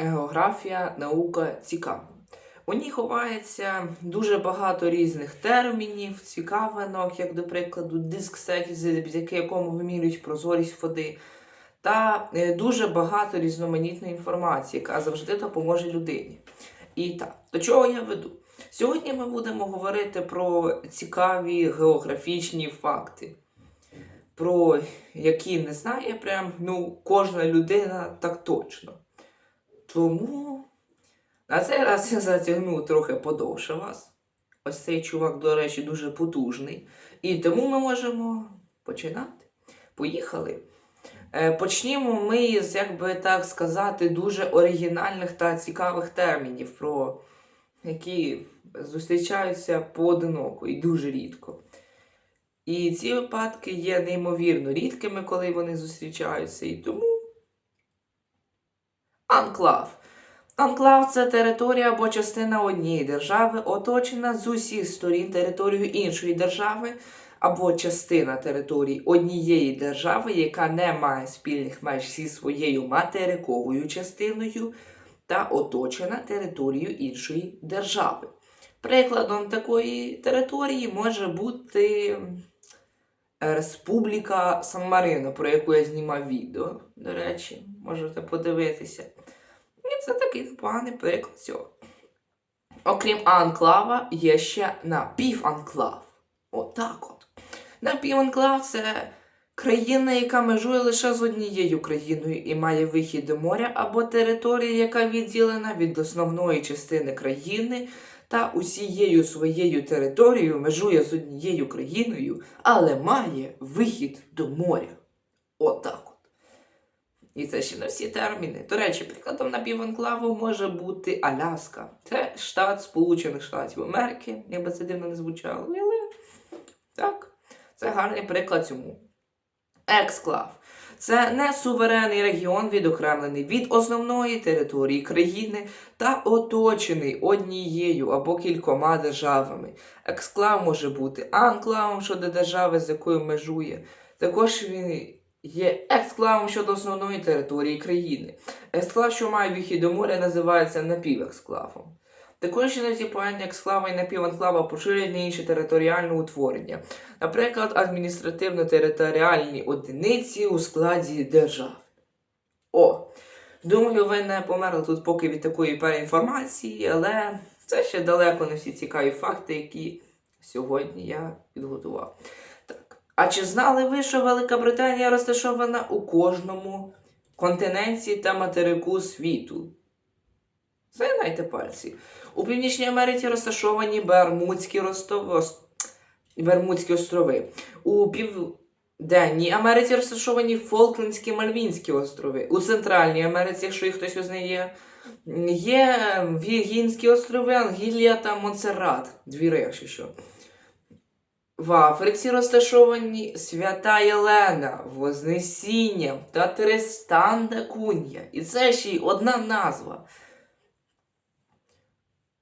Географія наука цікава. У ній ховається дуже багато різних термінів, цікавинок, як, до прикладу, диск сеті, завдяки якому вимірюють прозорість води, та е, дуже багато різноманітної інформації, яка завжди допоможе людині. І так, до чого я веду? Сьогодні ми будемо говорити про цікаві географічні факти, про які не знає прям ну, кожна людина так точно. Тому на цей раз я затягну трохи подовше вас. Ось цей чувак, до речі, дуже потужний. І тому ми можемо починати. Поїхали. Е, Почнімо ми з, як би так сказати, дуже оригінальних та цікавих термінів, про які зустрічаються поодиноко і дуже рідко. І ці випадки є неймовірно рідкими, коли вони зустрічаються, і тому анклав. Анклав це територія або частина однієї держави, оточена з усіх сторін територією іншої держави, або частина території однієї держави, яка не має спільних меж зі своєю материковою частиною, та оточена територією іншої держави. Прикладом такої території може бути Республіка Сан-Марино, про яку я знімав відео. До речі, можете подивитися. І це такий непоганий приклад цього. Окрім анклава, є ще напіванклав. Отак от. Напіванклав це країна, яка межує лише з однією країною і має вихід до моря, або територія, яка відділена від основної частини країни та усією своєю територією межує з однією країною, але має вихід до моря. Отак от. І це ще не всі терміни. До речі, прикладом напіванклаву може бути Аляска. Це штат Сполучених Штатів Америки, якби це дивно не звучало, але так, це гарний приклад цьому. Ексклав. Це не суверенний регіон, відокремлений від основної території країни та оточений однією або кількома державами. Ексклав може бути анклавом щодо держави, з якою межує. Також він є ексклавом щодо основної території країни. Ексклав, що має вихід до моря, називається напівексклавом. Також всі поєднання ексклава і напіванклава поширюють на інші територіальні утворення, наприклад, адміністративно-територіальні одиниці у складі держав. О, думаю, ви не померли тут поки від такої переінформації, але це ще далеко не всі цікаві факти, які сьогодні я підготував. А чи знали ви, що Велика Британія розташована у кожному континенті та материку світу? Загинайте пальці. У Північній Америці розташовані Бермудські ростови. Бермудські острови. У Південній Америці розташовані Фолклендські Мальвінські острови. У Центральній Америці, якщо їх хтось визнає, є Віргінські острови, Ангілія та Монсеррат. Дві якщо що. В Африці розташовані Свята Єлена, Вознесіння та Тристан да Кунья. І це ще й одна назва.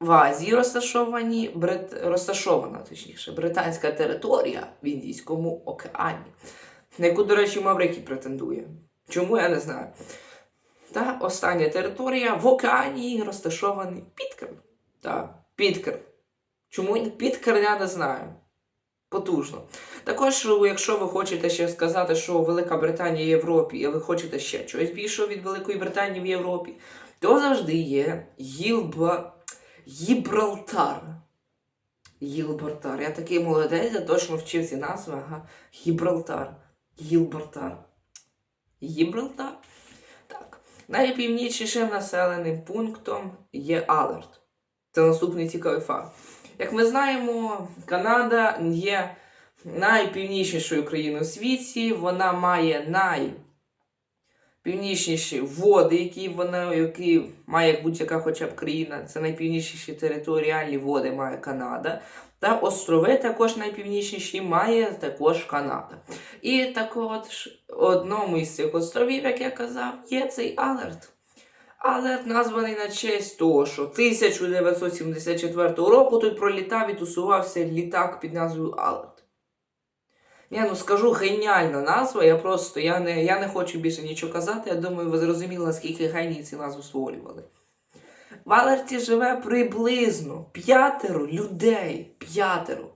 В Азії розташовані Брит... розташована, точніше, британська територія в Індійському океані, на яку, до речі, Маврикій претендує. Чому я не знаю. Та остання територія в океані розташований Підкерн. Та Підкерн. Чому він Підкерн, я не знаю. Потужно. Також, якщо ви хочете ще сказати, що Велика Британія в Європі, і ви хочете ще чогось більшого від Великої Британії в Європі, то завжди є Гілба. Гібралтар. Гілбартар. Я такий молодець, я точно вчив ці назви. Ага. Гібралтар. Гілбартар. Гібралтар? Так. Найпівнічнішим населеним пунктом є Алерт. Це наступний цікавий факт. Як ми знаємо, Канада є найпівнічнішою країною у світі. Вона має най північніші води, які вона які має будь-яка хоча б країна. Це найпівнічніші територіальні води має Канада. Та острови також найпівнічніші має також Канада. І так от одному із цих островів, як я казав, є цей Алерт. Алерт названий на честь того, що 1974 року тут пролітав і тусувався літак під назвою Алерт. Ні, ну скажу геніальна назва. Я просто я не, я не хочу більше нічого казати. Я думаю, ви зрозуміли, наскільки генії ці назву створювали. В Алерті живе приблизно п'ятеро людей. П'ятеро.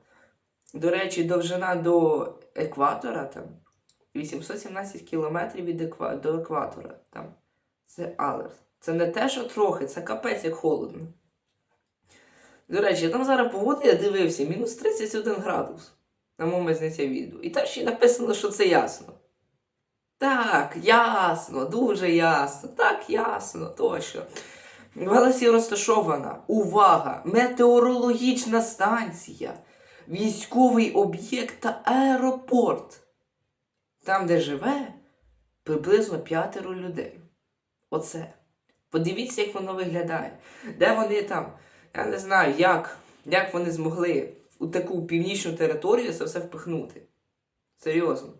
До речі, довжина до екватора там 817 кілометрів від еква... до екватора. Там. Це Алерт. Це не те, що трохи, це капець як холодно. До речі, там зараз погода, я дивився, мінус 31 градус на момент зняття відео. І там ще написано, що це ясно. Так, ясно, дуже ясно. Так, ясно, точно. В Галасі розташована увага! Метеорологічна станція, військовий об'єкт та аеропорт. Там, де живе приблизно п'ятеро людей. Оце. Подивіться, як воно виглядає. Де вони там? Я не знаю, як, як вони змогли у таку північну територію це все впихнути. Серйозно.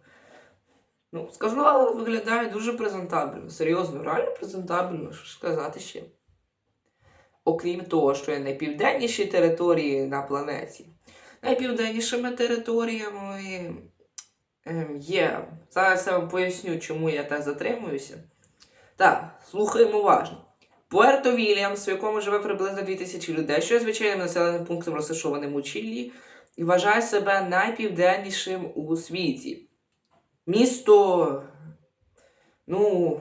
Ну, скажу, але виглядає дуже презентабельно. Серйозно, реально презентабельно, що сказати ще. Окрім того, що є найпівденніші території на планеті. Найпівденнішими територіями ем, є. Зараз я вам поясню, чому я так затримуюся. Так, слухаємо уважно. Пуерто Вільямс, в якому живе приблизно 2000 людей, що є звичайним населеним пунктом, розташованим у Чилі, і вважає себе найпівденнішим у світі. Місто. Ну.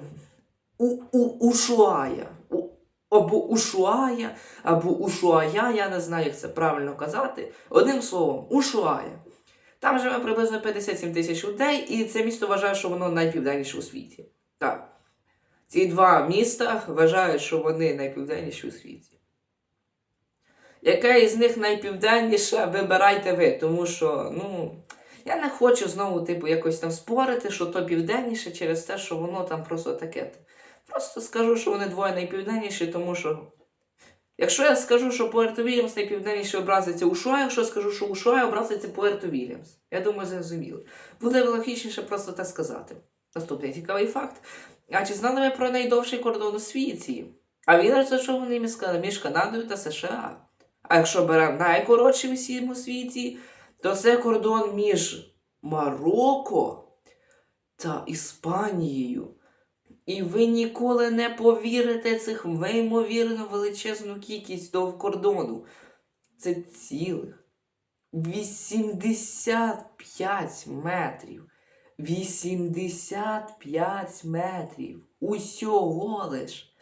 У, у, Ушуая. У, або Ушуая, або Ушуая, я не знаю, як це правильно казати. Одним словом, Ушуая. Там живе приблизно 57 тисяч людей, і це місто вважає, що воно найпівденніше у світі. Так. Ці два міста вважають, що вони найпівденніші у світі. Яке із них найпівденніше, вибирайте ви, тому що, ну, я не хочу знову, типу, якось там спорити, що то південніше через те, що воно там просто таке. Просто скажу, що вони двоє найпівденніші, тому що. Якщо я скажу, що Пуерто Вільямс найпівденніше образиться Ушуа, якщо скажу, що Ушуа образиться Пуерто Вільямс. Я думаю, зрозуміли. Буде логічніше просто так сказати. Наступний цікавий факт. А чи знали ви про найдовший кордон у світі? А він розташований між Канадою та США. А якщо беремо найкоротший у всьому світі, то це кордон між Марокко та Іспанією. І ви ніколи не повірите цих неймовірно величезну кількість до кордону. Це цілих 85 метрів. 85 метрів. Усього лиш.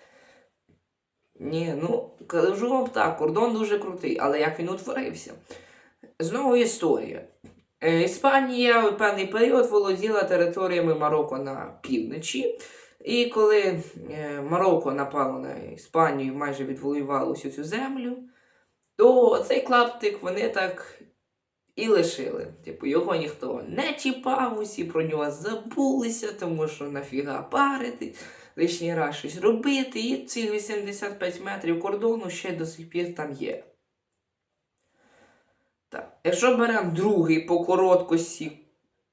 Ні, ну, кажу вам так, кордон дуже крутий, але як він утворився? Знову історія. Е, Іспанія в певний період володіла територіями Марокко на півночі. І коли е, Марокко напало на Іспанію і майже відвоювало всю цю землю, то цей клаптик вони так і лишили. Типу, його ніхто не чіпав, усі про нього забулися, тому що нафіга парити, лишній раз щось робити, і ці 85 метрів кордону ще до сих пір там є. Так, якщо беремо другий по короткості,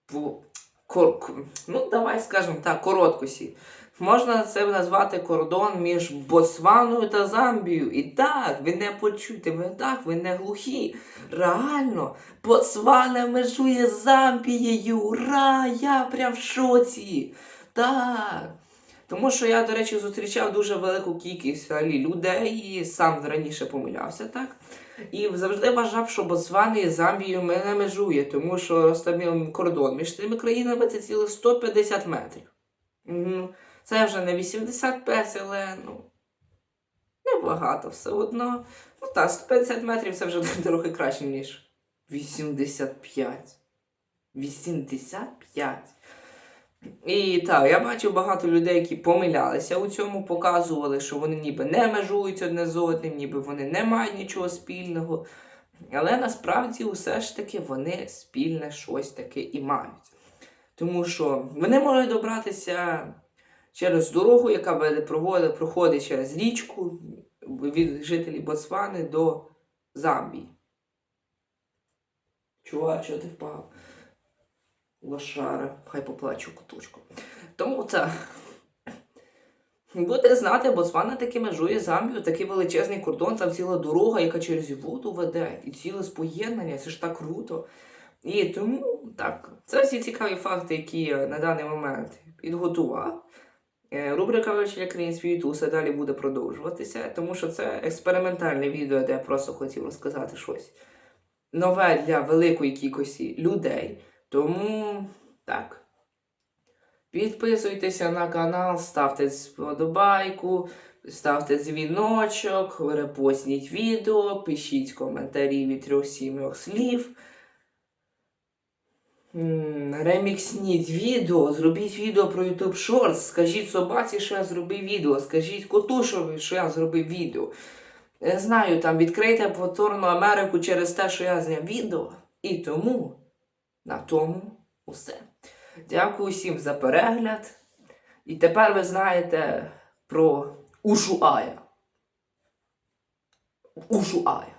по, кор, ну давай скажемо так, короткості, можна це назвати кордон між Ботсваною та Замбією. І так, ви не почуєте, ви так, ви не глухі. Реально, Ботсвана межує з Замбією. Ура! Я прям в шоці. Так. Тому що я, до речі, зустрічав дуже велику кількість людей і сам раніше помилявся, так? І завжди вважав, що Ботсвана і Замбією мене межує, тому що кордон між цими країнами це цілих 150 метрів. Мгм. Це вже не 85, але ну. Небагато все одно. Ну так, 150 метрів це вже трохи краще, ніж 85. 85. І так, я бачив багато людей, які помилялися у цьому, показували, що вони ніби не межують одне з одним, ніби вони не мають нічого спільного. Але насправді все ж таки вони спільне щось таке і мають. Тому що вони можуть добратися через дорогу, яка проходить через річку від жителів Ботсвани до Замбії. Чувак, що ти впав? Лошара, хай поплачу куточку. Тому це. Будете знати, Ботсвана таки межує Замбію, такий величезний кордон, там ціла дорога, яка через воду веде, і ціле споєднання, це ж так круто. І тому Так, це всі цікаві факти, які я на даний момент підготував. Е, Рубрика «Вечеря країн світу усе далі буде продовжуватися, тому що це експериментальне відео, де я просто хотів розказати щось нове для великої кількості людей. Тому так. Підписуйтеся на канал, ставте вподобайку, ставте дзвіночок, репостніть відео, пишіть коментарі від трьох сім'ях слів. Реміксніть відео, зробіть відео про YouTube Shorts, скажіть собаці, що я зробив відео, скажіть коту, що, що я зробив відео. Не знаю, там відкрийте повторну Америку через те, що я зняв відео. І тому на тому усе. Дякую всім за перегляд. І тепер ви знаєте про Ушуая. Ушуая.